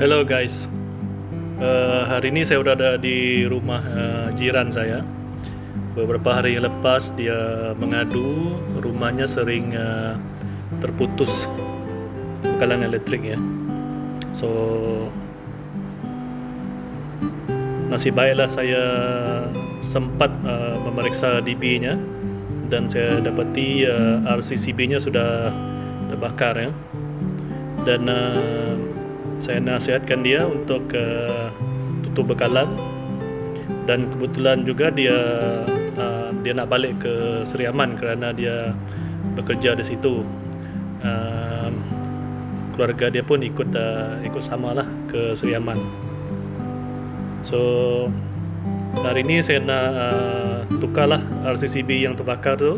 Hello guys, uh, hari ini saya berada di rumah uh, jiran saya. Beberapa hari yang lepas dia mengadu rumahnya sering uh, terputus bekalan elektrik ya. So nasib baiklah saya sempat uh, memeriksa DB-nya dan saya dapati uh, RCCB-nya sudah terbakar ya. Dan uh, saya nasihatkan dia untuk uh, tutup bekalan dan kebetulan juga dia uh, dia nak balik ke Seri Aman kerana dia bekerja di situ. Uh, keluarga dia pun ikut uh, ikut samalah ke Seri Aman. So hari ini saya nak uh, tukarlah RCCB yang terbakar tu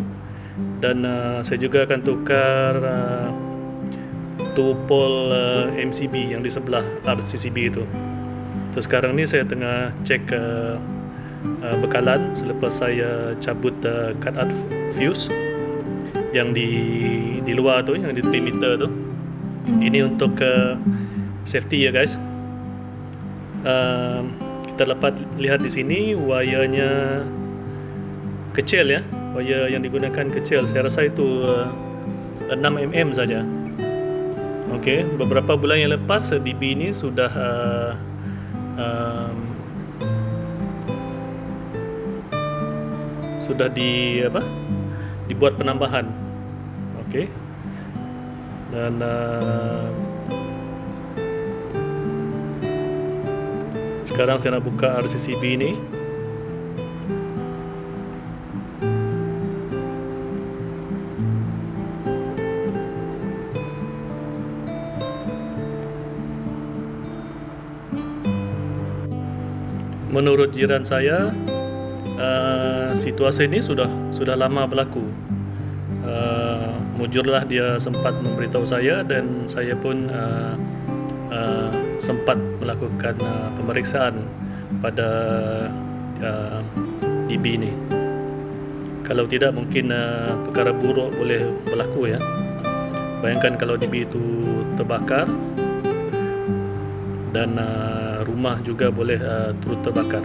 dan uh, saya juga akan tukar uh, tu pol uh, MCB yang di sebelah RCCB itu. So sekarang ni saya tengah cek uh, uh, bekalan selepas saya cabut uh, cut out fuse yang di di luar tu yang di tepi meter tu. Ini untuk uh, safety ya guys. Uh, kita dapat lihat di sini wayarnya kecil ya. Wayar yang digunakan kecil. Saya rasa itu uh, 6 mm saja. Okey, beberapa bulan yang lepas DB ini sudah uh, um, sudah di apa? dibuat penambahan. Okey. Dan uh, sekarang saya nak buka RCCB ini. Menurut jiran saya uh, situasi ini sudah sudah lama berlaku. Uh, mujurlah dia sempat memberitahu saya dan saya pun uh, uh, sempat melakukan uh, pemeriksaan pada uh, DB ini. Kalau tidak mungkin uh, perkara buruk boleh berlaku ya. Bayangkan kalau DB itu terbakar dan uh, rumah juga boleh uh, turut terbakar.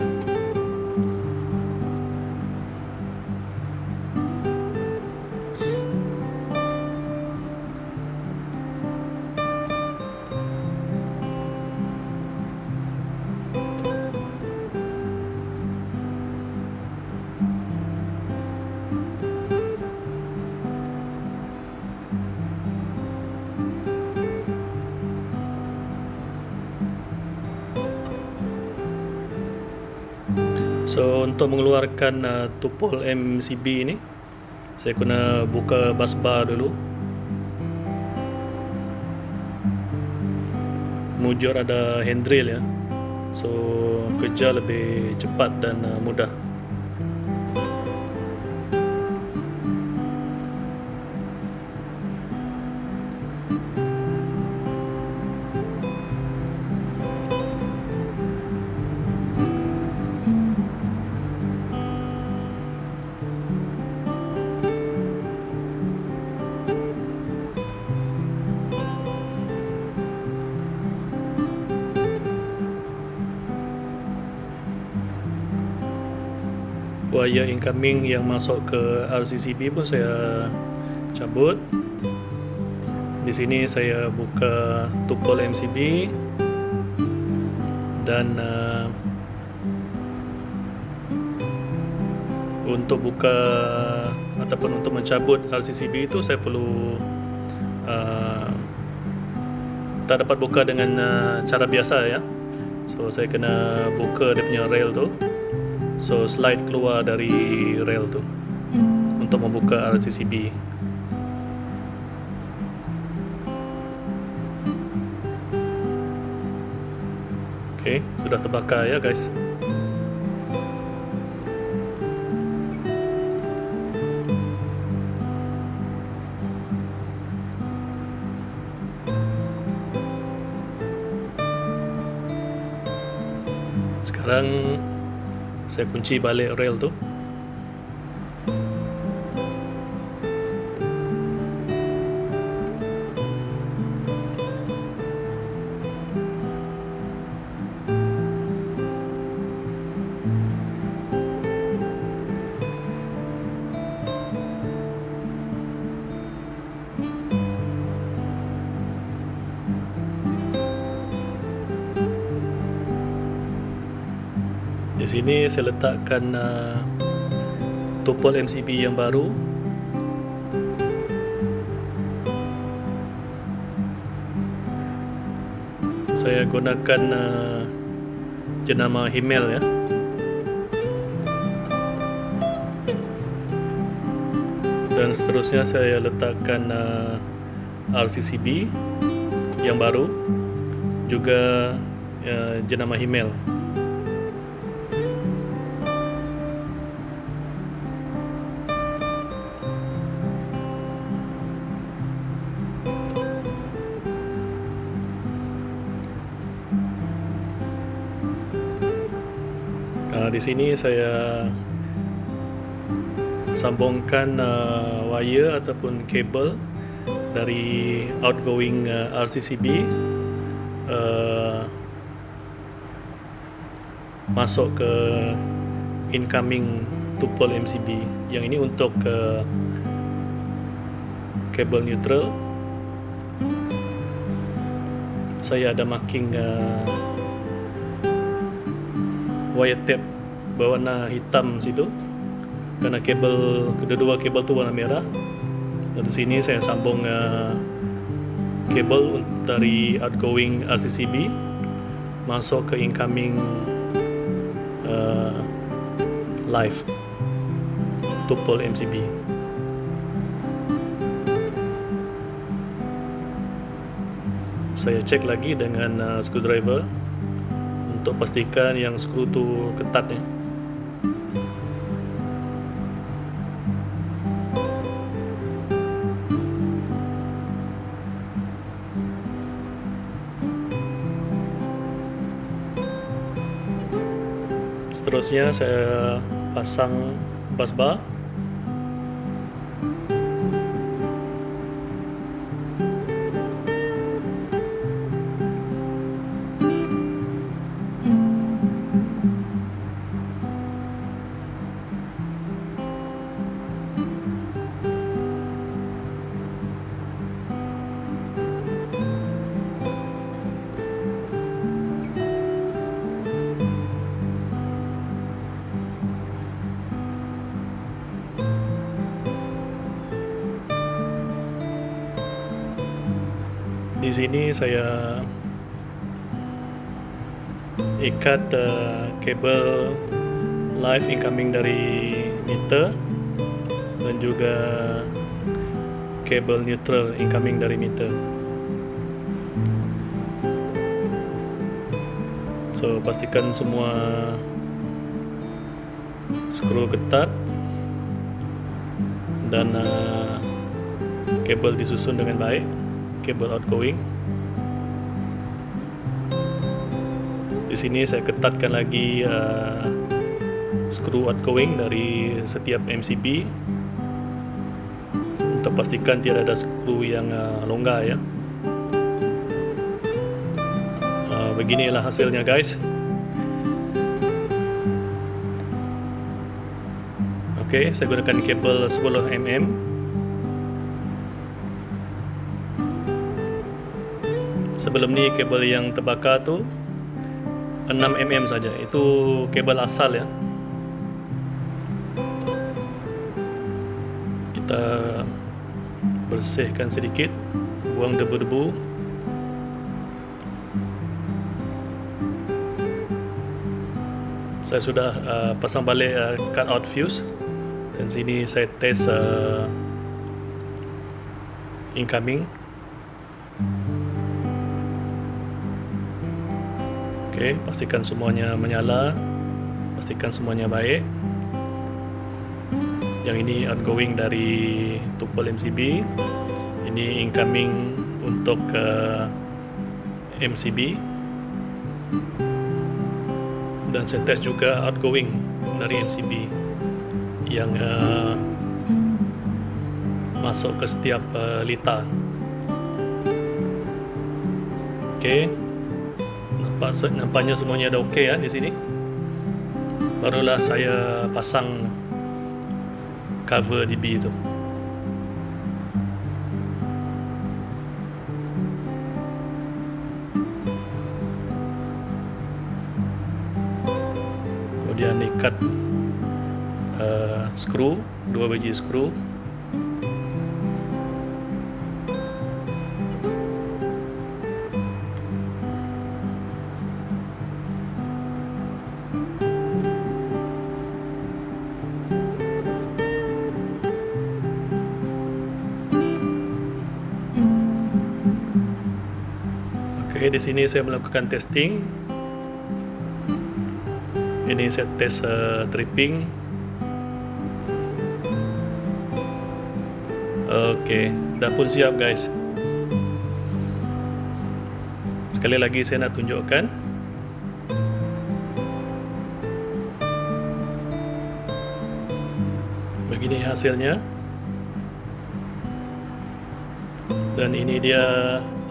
So untuk mengeluarkan uh, tupol MCB ini saya kena buka bus bar dulu. Mujur ada handrail ya. So kerja lebih cepat dan uh, mudah. Wire incoming yang masuk ke RCCB pun saya cabut. Di sini saya buka tupol MCB dan uh, untuk buka ataupun untuk mencabut RCCB itu saya perlu uh, tak dapat buka dengan uh, cara biasa ya. So saya kena buka dia punya rail tu so slide keluar dari rail tu untuk membuka RCCB Okay, sudah terbakar ya guys. Sekarang saya kunci balik rail tu. Sini saya letakkan uh, tuple MCB yang baru. Saya gunakan uh, jenama Himmel ya. Dan seterusnya saya letakkan uh, RCCB yang baru. Juga uh, jenama Himmel di sini saya sambungkan uh, wire ataupun kabel dari outgoing uh, RCCB uh, masuk ke incoming tuple MCB yang ini untuk uh, kabel neutral. Saya ada marking uh, wire tape berwarna hitam situ. Kerana kabel kedua-dua kabel tu warna merah. Dan di sini saya sambung uh, kabel dari outgoing RCCB masuk ke incoming uh, live tuple MCB saya cek lagi dengan uh, screwdriver untuk pastikan yang skru tu ketat ya. Seterusnya saya pasang bus di sini saya ikat uh, kabel live incoming dari meter dan juga kabel neutral incoming dari meter. So pastikan semua skru ketat dan uh, kabel disusun dengan baik kabel outgoing. Di sini saya ketatkan lagi uh, skru outgoing dari setiap MCB untuk pastikan tidak ada skru yang uh, longgar ya. Uh, beginilah hasilnya guys. Okey, saya gunakan kabel 10 mm sebelum ni kabel yang terbakar tu 6 mm saja. Itu kabel asal ya. Kita bersihkan sedikit buang debu-debu. Saya sudah uh, pasang balik uh, cut out fuse. Dan sini saya test uh, incoming Okey, pastikan semuanya menyala. Pastikan semuanya baik. Yang ini outgoing dari tuple MCB. Ini incoming untuk uh, MCB. Dan saya test juga outgoing dari MCB yang uh, masuk ke setiap uh, lita. Okey nampak nampaknya semuanya ada okey ya di sini. Barulah saya pasang cover DB itu. Kemudian ikat uh, skru dua biji skru Di sini saya melakukan testing. Ini saya test uh, tripping. Okay, dah pun siap guys. Sekali lagi saya nak tunjukkan. Begini hasilnya. Dan ini dia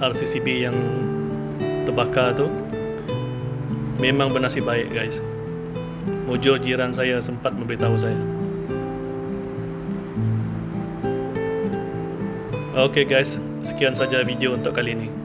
RCCB yang terbakar tu memang bernasib baik guys. Mujur jiran saya sempat memberitahu saya. Ok guys. Sekian saja video untuk kali ini